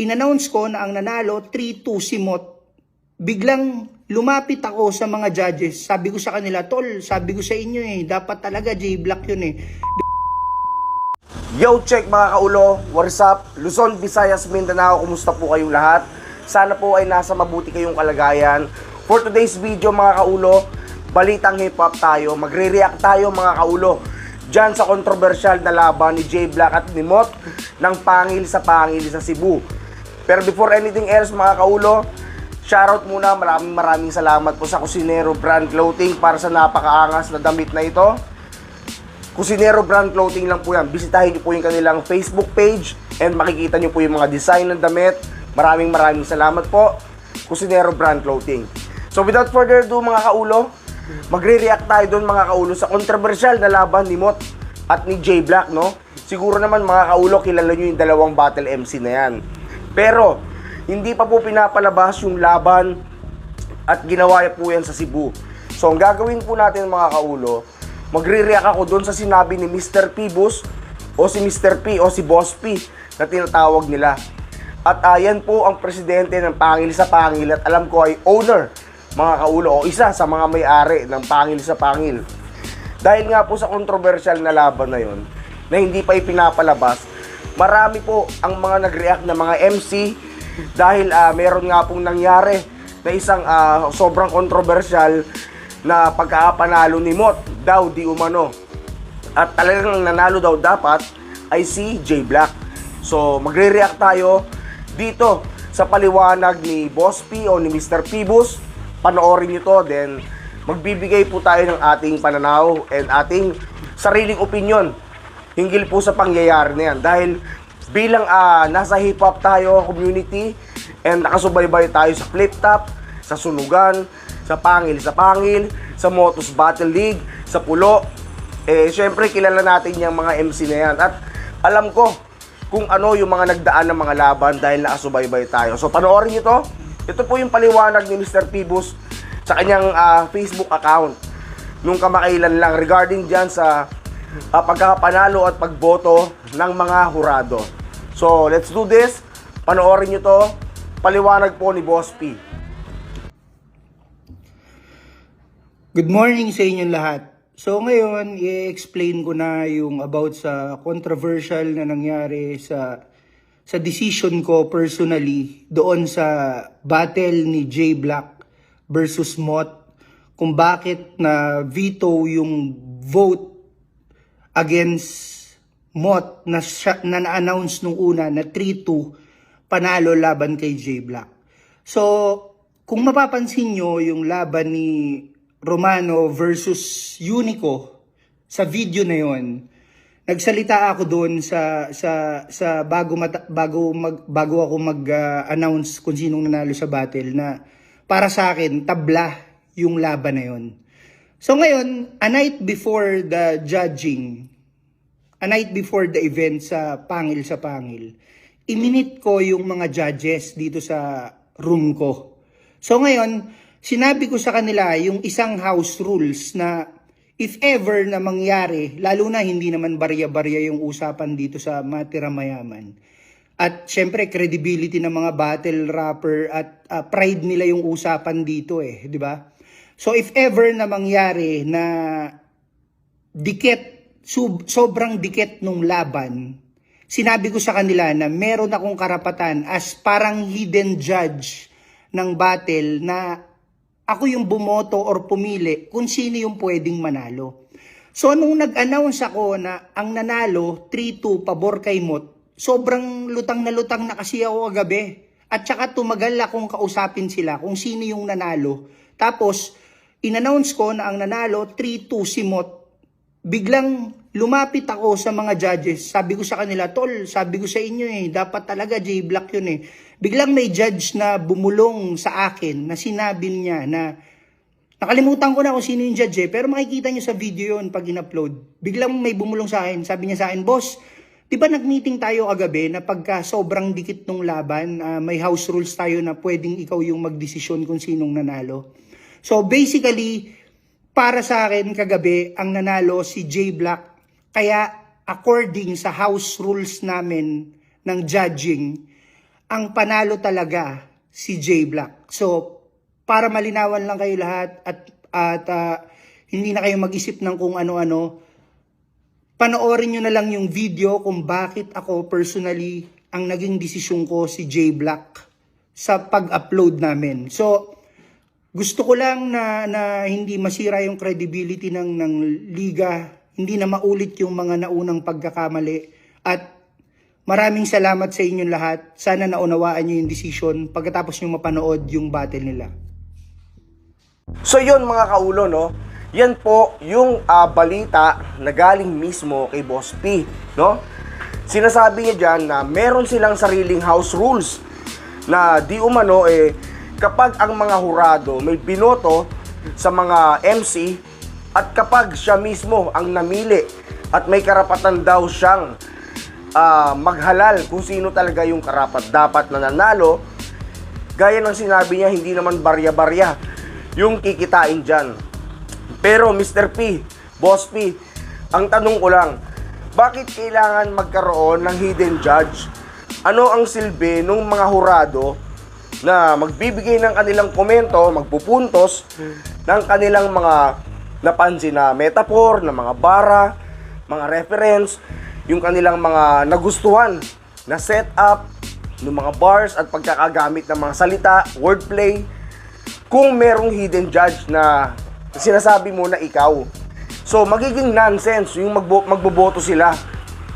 in-announce ko na ang nanalo 3-2 si Mot. Biglang lumapit ako sa mga judges. Sabi ko sa kanila, Tol, sabi ko sa inyo eh, dapat talaga J-Black yun eh. Yo, check mga kaulo, what's up? Luzon, Visayas, Mindanao, kumusta po kayong lahat? Sana po ay nasa mabuti kayong kalagayan. For today's video mga kaulo, balitang hip hop tayo. Magre-react tayo mga kaulo. Diyan sa kontrobersyal na laban ni J Black at ni Mot ng pangil sa pangil sa Cebu. Pero before anything else mga kaulo, shoutout muna, maraming maraming salamat po sa Cusinero Brand Clothing para sa napakaangas na damit na ito. Cusinero Brand Clothing lang po yan. Bisitahin niyo po yung kanilang Facebook page and makikita niyo po yung mga design ng damit. Maraming maraming salamat po. Cusinero Brand Clothing. So without further ado mga kaulo, magre-react tayo doon mga kaulo sa controversial na laban ni Mot at ni J Black, no? Siguro naman mga kaulo, kilala niyo yung dalawang battle MC na yan. Pero, hindi pa po pinapalabas yung laban at ginawa po yan sa Cebu. So, ang gagawin po natin mga kaulo, magre-react ako doon sa sinabi ni Mr. Pibus o si Mr. P o si Boss P na tinatawag nila. At ayan po ang presidente ng Pangil sa Pangil at alam ko ay owner mga kaulo o isa sa mga may-ari ng Pangil sa Pangil. Dahil nga po sa controversial na laban na yon na hindi pa ipinapalabas, marami po ang mga nag-react na mga MC dahil ah, meron nga pong nangyari na isang ah, sobrang controversial na pagkakapanalo ni Mot daw di umano. At talagang nanalo daw dapat ay si J Black. So magre-react tayo dito sa paliwanag ni Boss P o ni Mr. Pibus. Panoorin nyo to, then magbibigay po tayo ng ating pananaw and ating sariling opinion hinggil po sa pangyayari na yan. Dahil bilang ah, nasa hip-hop tayo, community, and nakasubaybay tayo sa flip top, sa sunugan, sa pangil, sa pangil, sa Motos Battle League, sa pulo, eh, syempre kilala natin yung mga MC na yan. At alam ko kung ano yung mga nagdaan ng mga laban dahil nakasubaybay tayo. So panoorin nyo to. Ito po yung paliwanag ni Mr. Pibus sa kanyang ah, Facebook account nung kamakailan lang regarding dyan sa ah, pagkakapanalo at pagboto ng mga hurado. So, let's do this. Panoorin nyo to. Paliwanag po ni Boss P. Good morning sa inyong lahat. So ngayon, i-explain ko na yung about sa controversial na nangyari sa sa decision ko personally doon sa battle ni J Black versus Mot kung bakit na veto yung vote against Mot na, na na-announce nung una na 3-2 panalo laban kay J Black. So, kung mapapansin nyo yung laban ni Romano versus Unico sa video na yon, nagsalita ako doon sa sa sa bago mata, bago mag bago ako mag-announce kung sinong nanalo sa battle na para sa akin tabla yung laban na yon. So ngayon, a night before the judging, a night before the event sa Pangil sa Pangil, iminit ko yung mga judges dito sa room ko. So ngayon, sinabi ko sa kanila yung isang house rules na if ever na mangyari, lalo na hindi naman barya-barya yung usapan dito sa Matira Mayaman. At syempre, credibility ng mga battle rapper at ah, pride nila yung usapan dito eh, di ba? So if ever na mangyari na dikit, sobrang dikit nung laban, sinabi ko sa kanila na meron akong karapatan as parang hidden judge ng battle na ako yung bumoto or pumili kung sino yung pwedeng manalo. So nung nag-announce ako na ang nanalo 3-2 pabor kay Mot, sobrang lutang na lutang na kasi ako kagabi. At saka tumagal akong kausapin sila kung sino yung nanalo. Tapos, in-announce ko na ang nanalo 3-2 si Mot biglang lumapit ako sa mga judges. Sabi ko sa kanila, Tol, sabi ko sa inyo eh, dapat talaga J Black yun eh. Biglang may judge na bumulong sa akin na sinabi niya na nakalimutan ko na kung sino yung judge eh, pero makikita niyo sa video yun pag in-upload. Biglang may bumulong sa akin, sabi niya sa akin, Boss, di ba nag-meeting tayo kagabi na pagka sobrang dikit nung laban, ah, may house rules tayo na pwedeng ikaw yung magdesisyon kung sinong nanalo. So basically, para sa akin kagabi, ang nanalo si J Black. Kaya according sa house rules namin ng judging, ang panalo talaga si J Black. So, para malinawan lang kayo lahat at at ah, hindi na kayo mag-isip ng kung ano-ano, panoorin nyo na lang yung video kung bakit ako personally ang naging desisyon ko si J Black sa pag-upload namin. So, gusto ko lang na, na hindi masira yung credibility ng, ng liga, hindi na maulit yung mga naunang pagkakamali, at maraming salamat sa inyong lahat. Sana naunawaan nyo yung decision pagkatapos nyo mapanood yung battle nila. So yun mga kaulo, no? Yan po yung ah, balita na galing mismo kay Boss P, no? Sinasabi niya dyan na meron silang sariling house rules na di umano eh kapag ang mga hurado may binoto sa mga MC at kapag siya mismo ang namili at may karapatan daw siyang ah, maghalal kung sino talaga yung karapat dapat na nanalo, gaya ng sinabi niya, hindi naman barya-barya yung kikitain dyan. Pero Mr. P, Boss P, ang tanong ko lang, bakit kailangan magkaroon ng hidden judge? Ano ang silbi ng mga hurado na magbibigay ng kanilang komento, magpupuntos ng kanilang mga napansin na metaphor, na mga bara, mga reference, yung kanilang mga nagustuhan na setup, ng mga bars at pagkakagamit ng mga salita, wordplay, kung merong hidden judge na sinasabi mo na ikaw. So, magiging nonsense yung magbo- magboboto sila.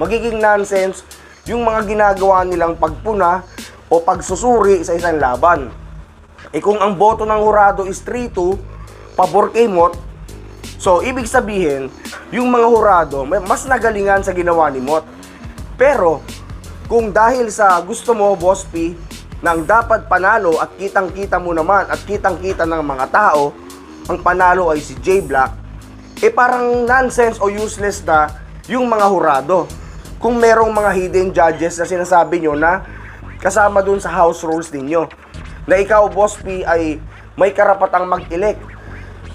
Magiging nonsense yung mga ginagawa nilang pagpuna o pagsusuri sa isang laban. Eh kung ang boto ng hurado is 3-2, pabor kay Mot, so ibig sabihin, yung mga hurado, mas nagalingan sa ginawa ni Mot. Pero, kung dahil sa gusto mo, Boss P, nang dapat panalo at kitang-kita mo naman at kitang-kita ng mga tao, ang panalo ay si J Black, eh parang nonsense o useless na yung mga hurado. Kung merong mga hidden judges na sinasabi nyo na kasama dun sa house rules ninyo, na ikaw, Boss P, ay may karapatang mag-elect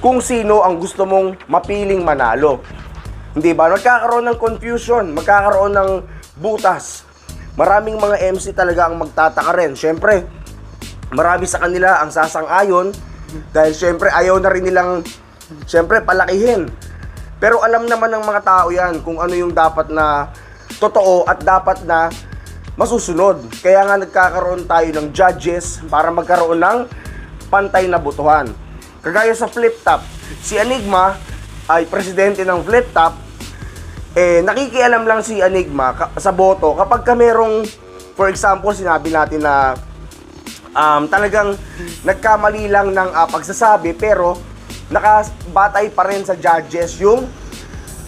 kung sino ang gusto mong mapiling manalo. Hindi ba? Magkakaroon ng confusion, magkakaroon ng butas. Maraming mga MC talaga ang magtataka rin. Siyempre, marami sa kanila ang sasang-ayon dahil siyempre ayaw na rin nilang siyempre palakihin. Pero alam naman ng mga tao yan kung ano yung dapat na totoo at dapat na masusunod. Kaya nga nagkakaroon tayo ng judges para magkaroon ng pantay na botohan. Kagaya sa flip top, si Enigma ay presidente ng flip top eh nakikialam lang si Enigma sa boto kapag ka merong for example sinabi natin na um, talagang nagkamali lang ng ah, pagsasabi pero nakabatay pa rin sa judges yung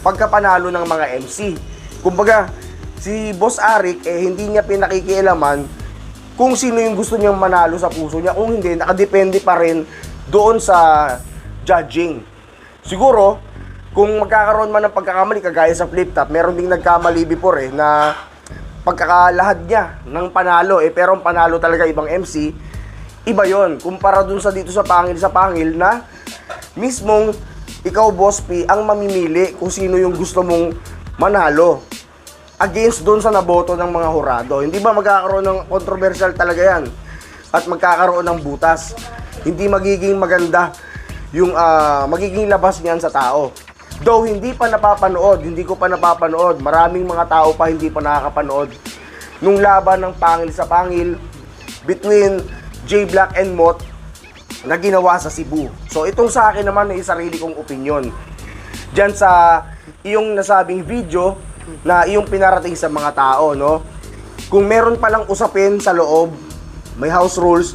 pagkapanalo ng mga MC. Kumbaga, si Boss Arik eh hindi niya pinakikialaman kung sino yung gusto niyang manalo sa puso niya. Kung hindi, nakadepende pa rin doon sa judging. Siguro, kung magkakaroon man ng pagkakamali, kagaya sa flip top, meron ding nagkamali before eh, na pagkakalahad niya ng panalo eh, pero ang panalo talaga ibang MC, iba yon kumpara dun sa dito sa pangil sa pangil na mismong ikaw boss P ang mamimili kung sino yung gusto mong manalo against doon sa naboto ng mga hurado. Hindi ba magkakaroon ng controversial talaga yan? At magkakaroon ng butas. Hindi magiging maganda yung ah, magiging labas niyan sa tao. Though hindi pa napapanood, hindi ko pa napapanood, maraming mga tao pa hindi pa nakakapanood nung laban ng pangil sa pangil between J Black and Mot na ginawa sa Cebu. So itong sa akin naman ay sarili kong opinion. Diyan sa iyong nasabing video na iyong pinarating sa mga tao, no? Kung meron palang usapin sa loob, may house rules,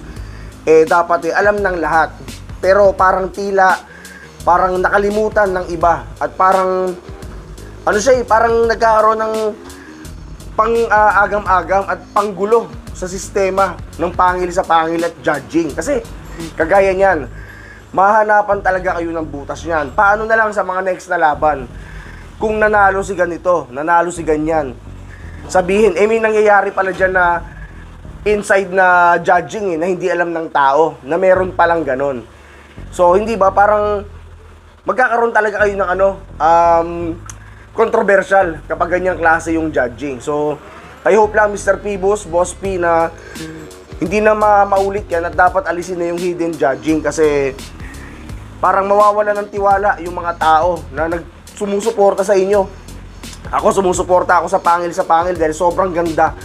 eh dapat eh, alam ng lahat. Pero parang tila, parang nakalimutan ng iba. At parang, ano siya eh, parang nagkakaroon ng pang ah, agam-agam at panggulo sa sistema ng pangil sa pangil at judging. Kasi kagaya niyan, mahanapan talaga kayo ng butas niyan. Paano na lang sa mga next na laban? Kung nanalo si ganito, nanalo si ganyan. Sabihin, eh may nangyayari pala dyan na inside na judging eh, na hindi alam ng tao, na meron palang ganon. So, hindi ba parang magkakaroon talaga kayo ng ano, um, controversial kapag ganyang klase yung judging. So, I hope lang Mr. Pibos, Boss P na hindi na ma maulit yan at dapat alisin na yung hidden judging kasi parang mawawala ng tiwala yung mga tao na nagsumusuporta sa inyo. Ako sumusuporta ako sa pangil sa pangil dahil sobrang ganda.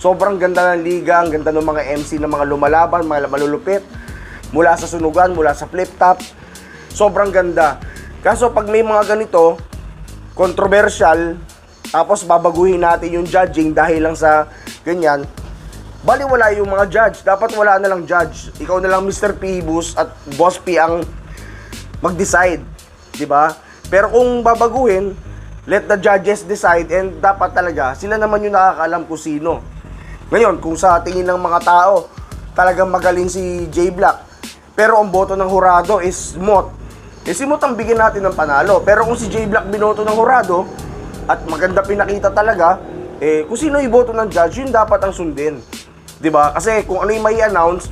Sobrang ganda ng liga, ang ganda ng mga MC ng mga lumalaban, mga malulupit. Mula sa sunugan, mula sa flip top. Sobrang ganda. Kaso pag may mga ganito, controversial, tapos babaguhin natin yung judging dahil lang sa ganyan, bali wala yung mga judge. Dapat wala na lang judge. Ikaw na lang Mr. Pibus at Boss P ang mag-decide, 'di ba? Pero kung babaguhin, let the judges decide and dapat talaga sila naman yung nakakaalam kung sino. Ngayon, kung sa tingin ng mga tao, talagang magaling si J Black, pero ang boto ng hurado is Mot. Eh si Mot ang bigyan natin ng panalo. Pero kung si J Black binoto ng hurado at maganda pinakita talaga, eh kung sino iboto ng judge, yun dapat ang sundin. 'Di ba? Kasi kung ano yung may announce,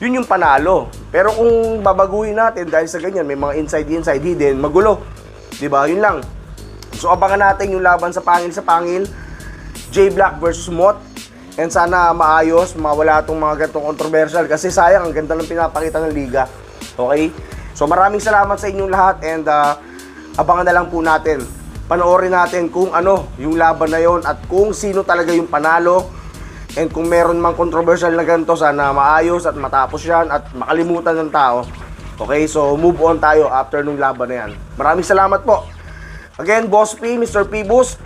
yun yung panalo. Pero kung babaguhin natin dahil sa ganyan, may mga inside inside hidden, magulo. 'Di ba? Yun lang. So abangan natin yung laban sa pangil sa pangil. J Black versus Mot. And sana maayos, mawala itong mga gantong controversial kasi sayang, ang ganda ng pinapakita ng liga. Okay? So maraming salamat sa inyong lahat and uh, abangan na lang po natin. Panoorin natin kung ano yung laban na yon at kung sino talaga yung panalo. And kung meron mang controversial na ganito, sana maayos at matapos yan at makalimutan ng tao. Okay, so move on tayo after nung laban na yan. Maraming salamat po. Again, Boss P, Mr. P. Bus,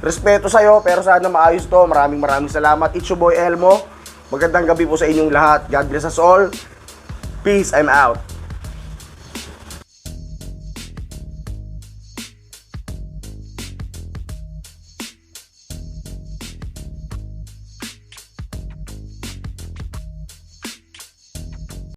respeto sa'yo, pero sana maayos to. Maraming maraming salamat. It's your boy Elmo. Magandang gabi po sa inyong lahat. God bless us all. Peace, I'm out.